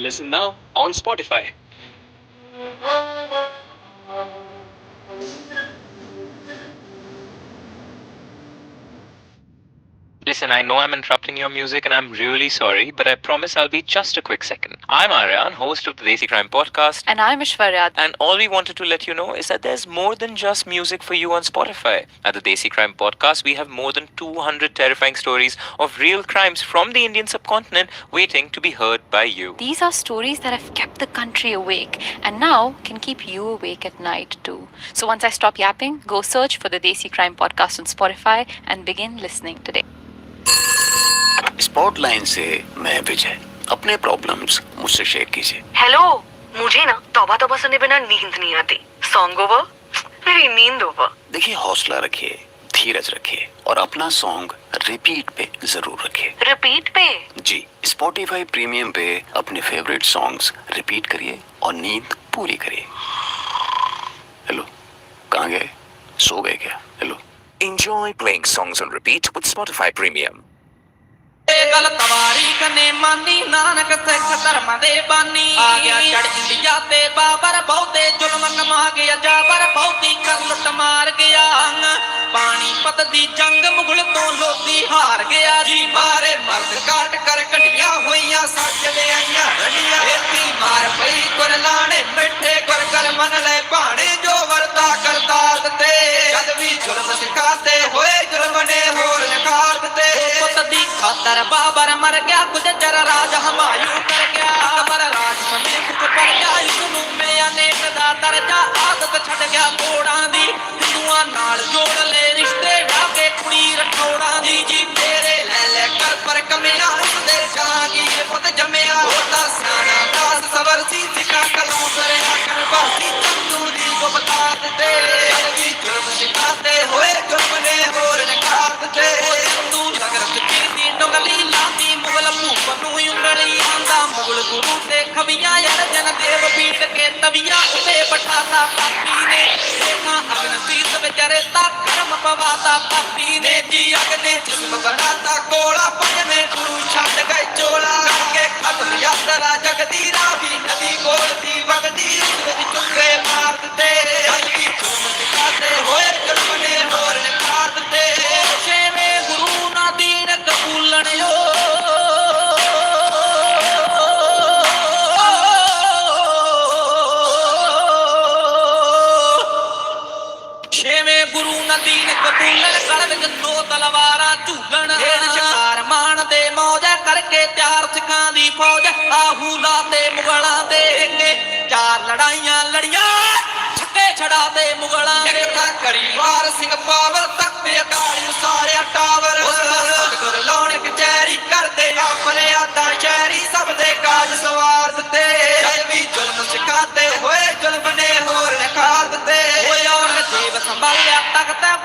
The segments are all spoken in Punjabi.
Listen now on Spotify. Listen, I know I'm interrupting your music and I'm really sorry, but I promise I'll be just a quick second. I'm Aryan, host of the Desi Crime Podcast. And I'm Ishwarya. And all we wanted to let you know is that there's more than just music for you on Spotify. At the Desi Crime Podcast, we have more than 200 terrifying stories of real crimes from the Indian subcontinent waiting to be heard by you. These are stories that have kept the country awake and now can keep you awake at night too. So once I stop yapping, go search for the Desi Crime Podcast on Spotify and begin listening today. स्पॉटलाइन से मैं विजय। अपने प्रॉब्लम्स मुझसे शेयर कीजिए। हेलो मुझे ना तौबा तौबा सुने बिना नींद नहीं आती। सॉन्ग ओवर मेरी नींद ओवर देखिए हौसला रखिए धीरज रखिए और अपना सॉन्ग रिपीट पे ज़रूर रखिए। रिपीट पे? जी स्पॉटिफाई प्रीमियम पे अपने फेवरेट सॉन्ग्स रिपीट करिए और नींद पूरी करिए। हेलो कहाँ गए? सो गए क्या? Hello Enjoy playing songs on repeat with Spotify Premium. ਤਵਾਰੀ ਕਨੇ ਮਾਨੀ ਨਾਨਕ ਸਿੱਖ ਧਰਮ ਦੇ ਬਾਨੀ। ਆ ਗਿਆ ਚੜ ਇੰਡੀਆ ਤੇ ਬਾਬਰ ਬਹੁਤੇ ਜ਼ੁਲਮ ਕਮਾ ਗਿਆ ਜਾਬਰ ਬਹੁਤੀ ਕਰ ਲੁੱਟ ਮਾਰ ਗਿਆ ਪਾਣੀ ਪਤ ਦੀ ਜੰਗ ਮੁਗਲ ਤੋਂ ਲੋਦੀ ਖਾਤਰ ਬਾਬਰ ਮਰ ਗਿਆ, ਕੁਝ ਚਰ ਰਾਜ ਹਮਾਯੂ ਕਰ ਗਿਆ। ਅਕਬਰ ਰਾਜ ਸਮੇਂ ਕੁਝ ਪੜ ਗਿਆ, ਇਸ ਨੂੰ ਮੈਂ ਅਨੇਕ ਦਾ ਦਰਜਾ, ਆਦਤ ਛੱਡ ਤੇ ਖਬੀਆਂ ਯਾਰ ਜਨ ਦੇਵ ਪੀਟ ਕੇ ਤਵੀਆਂ ਉਤੇ ਪਠਾਤਾ ਪਾਪੀ ਨੇ। ਦੇਖਾਂ ਅਗਨ ਸੀਤ ਵਿਚਾਰੇ ਤਾਂ ਕਰਮ ਪਵਾਤਾ ਪਾਪੀ ਨੇ। ਜੀ ਅਗਨੇ ਜਿਸਮ ਬਣਾਤਾ ਕੋਲਾ ਪੰਜਵੇਂ ਗੁਰੂ ਛੱਡ ਗਏ ਚੋਲਾ ਕਰਕੇ ਖਤਮ ਯਾਤਰਾ ਜਗਦੀ ਰਾਵੀ ਨਦੀ ਕੋਲ ਦੀ ਵਗਦੀ ਉਸ ਵਿੱਚ ਚੁੱਕੇ ਮਾਰ ਦਿੱਤੇ। ਜਲਦੀ ਚੁੰਮ ਸਿਕਾਤੇ ਹੋਏ ਜਨਮ ਨੇ ਹੋਰ ਦਿੱਤੇ। ਛੇਵੇਂ ਗੁਰੂ ਨਾ ਦੀਨ ਕਬੂਲਣਿਓ ਗੁਰੂ ਨਦੀਨ ਕਬੂਲਣ ਕਰ ਵਿੱਚ ਦੋ ਤਲਵਾਰਾਂ ਝੂਲਣ। ਹੇਰ ਸ਼ਕਾਰ ਮਾਣ ਮੌਜ ਕਰਕੇ ਚਾਰ ਸਿੱਖਾਂ ਦੀ ਫੌਜ ਆਹੂ ਲਾਤੇ ਮੁਗਲਾਂ ਦੇ ਅੱਗੇ ਚਾਰ ਲੜਾਈਆਂ ਲੜੀਆਂ ਛੱਕੇ ਛੜਾ ਦੇ ਮੁਗਲਾਂ ਦੇ ਤਾਂ ਕਰੀ ਵਾਰ ਸਿੰਘ ਪਾਵਰ ਤਖਤੇ ਅਕਾਲੀ ਸਾਰਿਆ ਟਾਵਰ। ਸਤਗੁਰ ਲਾਉਣ ਕਚਹਿਰੀ ਕਰਦੇ ਆਪਣੇ ਆਤਾ ਸ਼ਹਿਰੀ ਸਭ ਦੇ ਕਾਜ ਸਵਾਰ।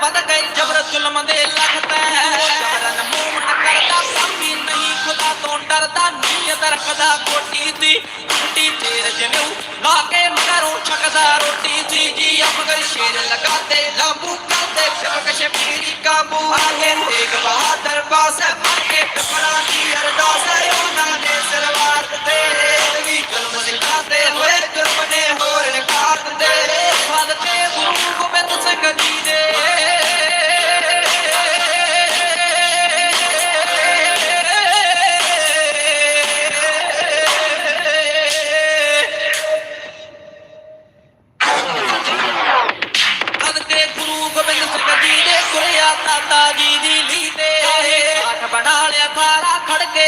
ਤਖਤ ਗਏ ਜਬਰ ਜ਼ੁਲਮ ਦੇ ਲਖਤ ਜਬਰਨ ਮੂਮਟ ਕਰਦਾ ਪਾਪੀ ਨਹੀਂ ਖੁਦਾ ਤੋਂ ਡਰਦਾ ਨੀਅਤ ਰੱਖਦਾ ਕੋਟੀ ਦੀ। ਟੁੱਟੀ ਤੇਰ ਜਨੂ ਲਾ ਕੇ ਮਗਰੋਂ ਛਕਦਾ, ਰੋਟੀ ਸੀ ਜੀ ਅਫਗਰ ਸ਼ੇਰ ਲਗਾਤੇ ਦਾਦਾ ਜੀ ਦੀ ਲੀਦੇ ਆਠ ਬਣਾ ਲਿਆ ਖਾਰਾ ਖੜਕੇ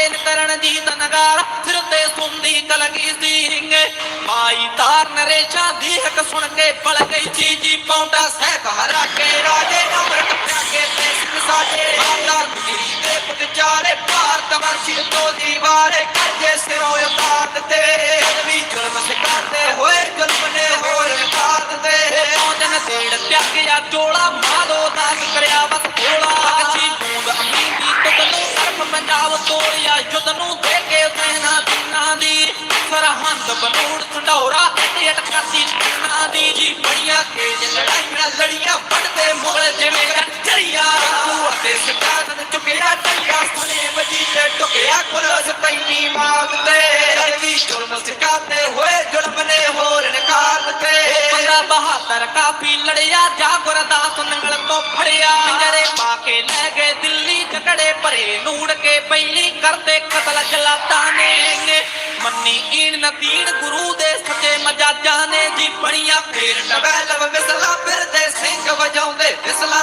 ਜੀ ਦਾ ਨਗਾਰਾ ਸਿਰ ਤੇ ਸੁੰਦੀ ਕਲਗੀ ਸਿੰਘ। ਮਾਈ ਤਾਰ ਨਰੇਸ਼ਾ ਦੀ ਹਕ ਸੁਣ ਕੇ ਪਲ ਗਈ ਜੀ। ਜੀ ਪੌਂਡਾ ਸਹਿ ਕਹਰਾ ਕੇ ਰਾਜੇ ਅਮਰਤ ਪਿਆਗੇ ਤੇ ਸਿੰਘ ਸਾਜੇ। ਮਾਤਾ ਗੁਰੀ ਦੇ ਪੁੱਤ ਚਾਰੇ ਭਾਰਤ ਵਰਸ਼ੀ ਤੋਂ ਦੀਵਾਰੇ ਕੱਜੇ ਸਿਰੋਂ ਕ੍ਰੀਏਟ ਕਰਦੀ ਨਾ ਦੀ ਜੀ, ਬੜੀਆਂ ਤੇਜ ਲੜਾਈਆਂ, ਲੜੀਆਂ ਫੜਦੇ ਮੁਗਲ ਜਿਵੇਂ ਚੜੀਆ ਤੂੰ ਅਤੇ ਸਟਾਰ ਤੇ ਚੁਕਿਆ ਤਈਆ ਸੁਨੇ ਵਜੀਲੇ ਟੁਕਿਆ ਕੋਲੋਜ ਤੈਨੀ ਮਾਗ ਤੇ। ਰਵੀ ਸ਼ੁਰਮ ਸਿਕਾਤੇ ਹੋਏ ਜ਼ੁਲਮ ਨੇ ਹੋਰ ਨਿਕਾਲ ਤੇ। ਪੰਗਾ ਬਹਾਦਰ ਕਾਫੀ ਲੜਿਆ ਜਾਗਰ ਦਾਸ ਨੰਗਲ ਤੋਂ ਫੜਿਆ। ਜਰੇ ਪਾ ਕੇ ਲੈ ਗਏ ਦਿੱਲੀ ਝਗੜੇ ਭਰੇ ਨੂੜ ਕੇ ਪਹਿਲੀ ਕਰਦੇ ਕਤਲ ਜਲਾਤਾ ਨੇ। ਮੰਨੀ ਈਣ ਨਦੀਨ ਗੁਰੂ ਦੇ ਸੱਚੇ ਮਜਾਜਾਂ ਨੇ। ਜੀ ਬਣੀਆਂ ਫੇਰ ਟਵੈਲਵ ਵਿਸਲਾ ਫਿਰਦੇ ਸਿੰਘ ਵਜਾਉਂਦੇ ਵਿਸਲਾ